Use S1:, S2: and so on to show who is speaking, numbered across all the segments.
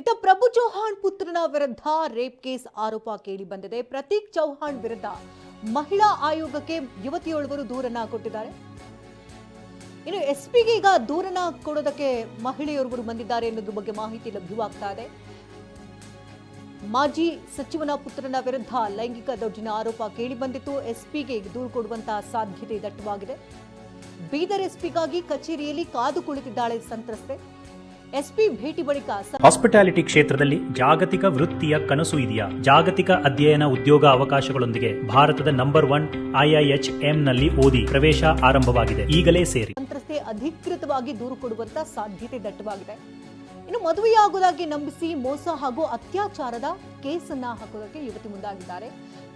S1: ಇತ್ತ ಪ್ರಭು ಚೌಹಾಣ್ ಪುತ್ರನ ವಿರುದ್ಧ ರೇಪ್ ಕೇಸ್ ಆರೋಪ ಕೇಳಿ ಬಂದಿದೆ. ಪ್ರತೀಕ್ ಚೌಹಾಣ್ ವಿರುದ್ಧ ಮಹಿಳಾ ಆಯೋಗಕ್ಕೆ ಯುವತಿಯೊಳವರು ದೂರನ್ನ ಕೊಟ್ಟಿದ್ದಾರೆ. ಇನ್ನು ಎಸ್ ಪಿಗೆ ಈಗ ದೂರನ್ನ ಕೊಡೋದಕ್ಕೆ ಮಹಿಳೆಯೊರ್ವರು ಬಂದಿದ್ದಾರೆ ಅನ್ನೋದ್ರ ಬಗ್ಗೆ ಮಾಹಿತಿ ಲಭ್ಯವಾಗ್ತಾ ಇದೆ. ಮಾಜಿ ಸಚಿವನ ಪುತ್ರನ ವಿರುದ್ಧ ಲೈಂಗಿಕ ದೌರ್ಜನ್ಯ ಆರೋಪ ಕೇಳಿ ಬಂದಿತ್ತು. ಎಸ್ಪಿಗೆ ದೂರು ಕೊಡುವಂತಹ ಸಾಧ್ಯತೆ ದಟ್ಟವಾಗಿದೆ. ಬೀದರ್ ಎಸ್ಪಿಗಾಗಿ ಕಚೇರಿಯಲ್ಲಿ ಕಾದು ಕುಳಿತಿದ್ದಾಳೆ ಸಂತ್ರಸ್ತೆ. ಎಸ್ಪಿ ಭೇಟಿ ಬಳಿಕ
S2: ಹಾಸ್ಪಿಟಾಲಿಟಿ ಕ್ಷೇತ್ರದಲ್ಲಿ ಜಾಗತಿಕ ವೃತ್ತಿಯ ಕನಸು ಇದೆಯಾ? ಜಾಗತಿಕ ಅಧ್ಯಯನ ಉದ್ಯೋಗ ಅವಕಾಶಗಳೊಂದಿಗೆ ಭಾರತದ ನಂಬರ್ ಒನ್ ಐಐಎಚ್ನಲ್ಲಿ ಓದಿ ಪ್ರವೇಶ ಆರಂಭವಾಗಿದೆ. ಈಗಲೇ ಸೇರಿ.
S1: ಸಂತ್ರಸ್ತೆ ಅಧಿಕೃತವಾಗಿ ದೂರು ಕೊಡುವಂತ ಸಾಧ್ಯತೆ ದಟ್ಟವಾಗಿದೆ. ಇನ್ನು ಮದುವೆಯಾಗುವುದಾಗಿ ನಂಬಿಸಿ ಮೋಸ ಹಾಗೂ ಅತ್ಯಾಚಾರದ ಕೇಸನ್ನ ಹಾಕೋದಕ್ಕೆ ಯುವತಿ ಮುಂದಾಗಿದ್ದಾರೆ.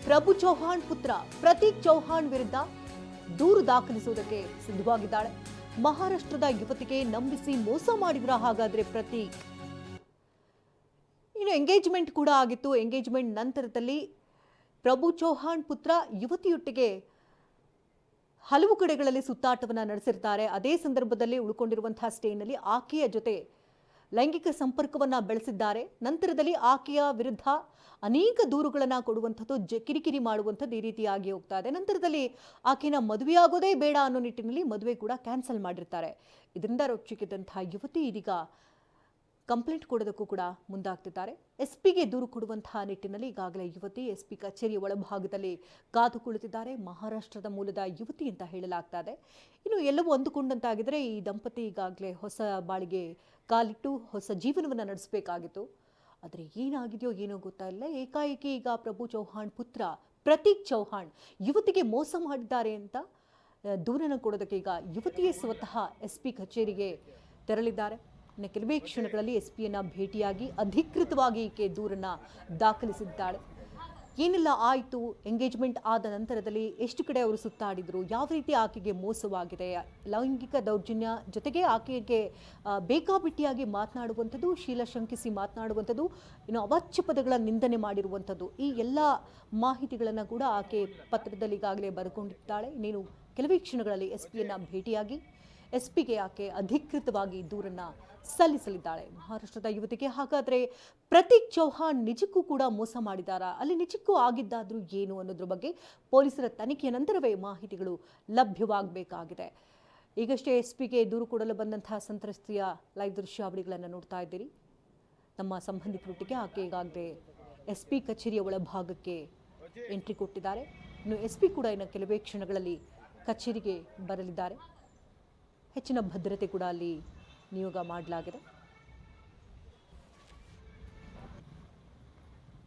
S1: ಪ್ರಭು ಚೌಹಾಣ್ ಪುತ್ರ ಪ್ರತೀಕ್ ಚೌಹಾಣ್ ವಿರುದ್ಧ ದೂರು ದಾಖಲಿಸುವುದಕ್ಕೆ ಸಿದ್ಧವಾಗಿದ್ದಾಳೆ. ಮಹಾರಾಷ್ಟ್ರದ ಯುವತಿಗೆ ನಂಬಿಸಿ ಮೋಸ ಮಾಡಿದ್ರ ಹಾಗಾದ್ರೆ ಪ್ರತೀಕ್? ಇನ್ನು ಎಂಗೇಜ್ಮೆಂಟ್ ಕೂಡ ಆಗಿತ್ತು. ಎಂಗೇಜ್ಮೆಂಟ್ ನಂತರದಲ್ಲಿ ಪ್ರಭು ಚೌಹಾಣ್ ಪುತ್ರ ಯುವತಿಯೊಟ್ಟಿಗೆ ಹಲವು ಕಡೆಗಳಲ್ಲಿ ಸುತ್ತಾಟವನ್ನು ನಡೆಸಿರ್ತಾರೆ. ಅದೇ ಸಂದರ್ಭದಲ್ಲಿ ಉಳ್ಕೊಂಡಿರುವಂತಹ ಸ್ಟೇನಲ್ಲಿ ಆಕೆಯ ಜೊತೆ ಲೈಂಗಿಕ ಸಂಪರ್ಕವನ್ನ ಬೆಳೆಸಿದ್ದಾರೆ. ನಂತರದಲ್ಲಿ ಆಕೆಯ ವಿರುದ್ಧ ಅನೇಕ ದೂರುಗಳನ್ನು ಕೊಡುವಂಥದ್ದು ಜ, ಕಿರಿಕಿರಿ ಮಾಡುವಂಥದ್ದು ಈ ರೀತಿಯಾಗಿ ಹೋಗ್ತಾ ಇದೆ. ನಂತರದಲ್ಲಿ ಆಕೆನ ಮದುವೆಯಾಗೋದೇ ಬೇಡ ಅನ್ನೋ ನಿಟ್ಟಿನಲ್ಲಿ ಮದುವೆ ಕೂಡ ಕ್ಯಾನ್ಸಲ್ ಮಾಡಿರ್ತಾರೆ. ಇದರಿಂದ ರೊಚ್ಚಿಕ್ಕಿದ್ದಂತಹ ಯುವತಿ ಇದೀಗ ಕಂಪ್ಲೇಂಟ್ ಕೊಡೋದಕ್ಕೂ ಕೂಡ ಮುಂದಾಗ್ತಿದ್ದಾರೆ. ಎಸ್ ಪಿಗೆ ದೂರು ಕೊಡುವಂತಹ ನಿಟ್ಟಿನಲ್ಲಿ ಈಗಾಗಲೇ ಯುವತಿ ಎಸ್ ಪಿ ಕಚೇರಿಯ ಒಳಭಾಗದಲ್ಲಿ ಕಾದು ಕುಳಿತಿದ್ದಾರೆ ಮಹಾರಾಷ್ಟ್ರದ ಮೂಲದ ಯುವತಿ ಅಂತ ಹೇಳಲಾಗ್ತಾ ಇದೆ. ಇನ್ನು ಎಲ್ಲವೂ ಅಂದುಕೊಂಡಂತಾಗಿದ್ರೆ ಈ ದಂಪತಿ ಈಗಾಗಲೇ ಹೊಸ ಬಾಳಿಗೆ ಕಾಲಿಟ್ಟು ಹೊಸ ಜೀವನವನ್ನು ನಡೆಸಬೇಕಾಗಿತ್ತು. ಆದರೆ ಏನಾಗಿದೆಯೋ ಏನೋ ಗೊತ್ತಾಗಿಲ್ಲ ಏಕಾಏಕಿ ಈಗ ಪ್ರಭು ಚೌಹಾಣ್ ಪುತ್ರ ಪ್ರತೀಕ್ ಚೌಹಾಣ್ ಯುವತಿಗೆ ಮೋಸ ಮಾಡಿದ್ದಾರೆ ಅಂತ ದೂರನ ಕೊಡೋದಕ್ಕೆ ಈಗ ಯುವತಿಯೇ ಸ್ವತಃ ಎಸ್ ಪಿ ಕಚೇರಿಗೆ ತೆರಳಿದ್ದಾರೆ. ಇನ್ನು ಕೆಲವೇ ಕ್ಷಣಗಳಲ್ಲಿ ಎಸ್ ಪಿಯನ್ನು ಭೇಟಿಯಾಗಿ ಅಧಿಕೃತವಾಗಿ ಈಕೆ ದೂರನ್ನು ದಾಖಲಿಸಿದ್ದಾಳೆ. ಏನೆಲ್ಲ, ಆಯಿತು. ಎಂಗೇಜ್ಮೆಂಟ್ ಆದ ನಂತರದಲ್ಲಿ ಎಷ್ಟು ಕಡೆ ಅವರು ಸುತ್ತಾಡಿದರು, ಯಾವ ರೀತಿ ಆಕೆಗೆ ಮೋಸವಾಗಿದೆ, ಲೈಂಗಿಕ ದೌರ್ಜನ್ಯ ಜೊತೆಗೆ ಆಕೆಗೆ ಬೇಕಾಬಿಟ್ಟಿಯಾಗಿ ಮಾತನಾಡುವಂಥದ್ದು, ಶೀಲ ಶಂಕಿಸಿ ಮಾತನಾಡುವಂಥದ್ದು, ಇನ್ನು ಅವಾಚ್ಯ ಪದಗಳ ನಿಂದನೆ ಮಾಡಿರುವಂಥದ್ದು, ಈ ಎಲ್ಲ ಮಾಹಿತಿಗಳನ್ನು ಕೂಡ ಆಕೆ ಪತ್ರದಲ್ಲಿ ಈಗಾಗಲೇ ಬರ್ಕೊಂಡಿದ್ದಾಳೆ. ನೀನು ಕೆಲವೇ ಕ್ಷಣಗಳಲ್ಲಿ ಎಸ್ ಪಿಯನ್ನು ಭೇಟಿಯಾಗಿ ಎಸ್ ಪಿಗೆ ಆಕೆ ಅಧಿಕೃತವಾಗಿ ದೂರನ್ನ ಸಲ್ಲಿಸಲಿದ್ದಾಳೆ. ಮಹಾರಾಷ್ಟ್ರದ ಯುವತಿಗೆ ಹಾಗಾದ್ರೆ ಪ್ರತೀಕ್ ಚೌಹಾಣ್ ನಿಜಕ್ಕೂ ಕೂಡ ಮೋಸ ಮಾಡಿದಾರಾ ಅಲ್ಲಿ ನಿಜಕ್ಕೂ ಆಗಿದ್ದಾದ್ರೂ ಏನು ಅನ್ನೋದ್ರ ಬಗ್ಗೆ ಪೊಲೀಸರ ತನಿಖೆಯ ನಂತರವೇ ಮಾಹಿತಿಗಳು ಲಭ್ಯವಾಗಬೇಕಾಗಿದೆ. ಈಗಷ್ಟೇ ಎಸ್ ಪಿಗೆ ದೂರು ಕೊಡಲು ಬಂದಂತಹ ಸಂತ್ರಸ್ತೆಯ ಲೈವ್ ದೃಶ್ಯಾವಳಿಗಳನ್ನು ನೋಡ್ತಾ ಇದ್ದೀರಿ. ನಮ್ಮ ಸಂಬಂಧಿಕರೊಟ್ಟಿಗೆ ಆಕೆ ಈಗಾಗಲೇ ಎಸ್ ಪಿ ಕಚೇರಿಯ ಒಳಭಾಗಕ್ಕೆ ಎಂಟ್ರಿ ಕೊಟ್ಟಿದ್ದಾರೆ. ಇನ್ನು ಎಸ್ ಪಿ ಕೂಡ ಇನ್ನು ಕೆಲವೇ ಕ್ಷಣಗಳಲ್ಲಿ ಕಚೇರಿಗೆ ಬರಲಿದ್ದಾರೆ. ಹೆಚ್ಚಿನ ಭದ್ರತೆ ಕೂಡ ಅಲ್ಲಿ ನಿಯೋಗ ಮಾಡಲಾಗಿದೆ.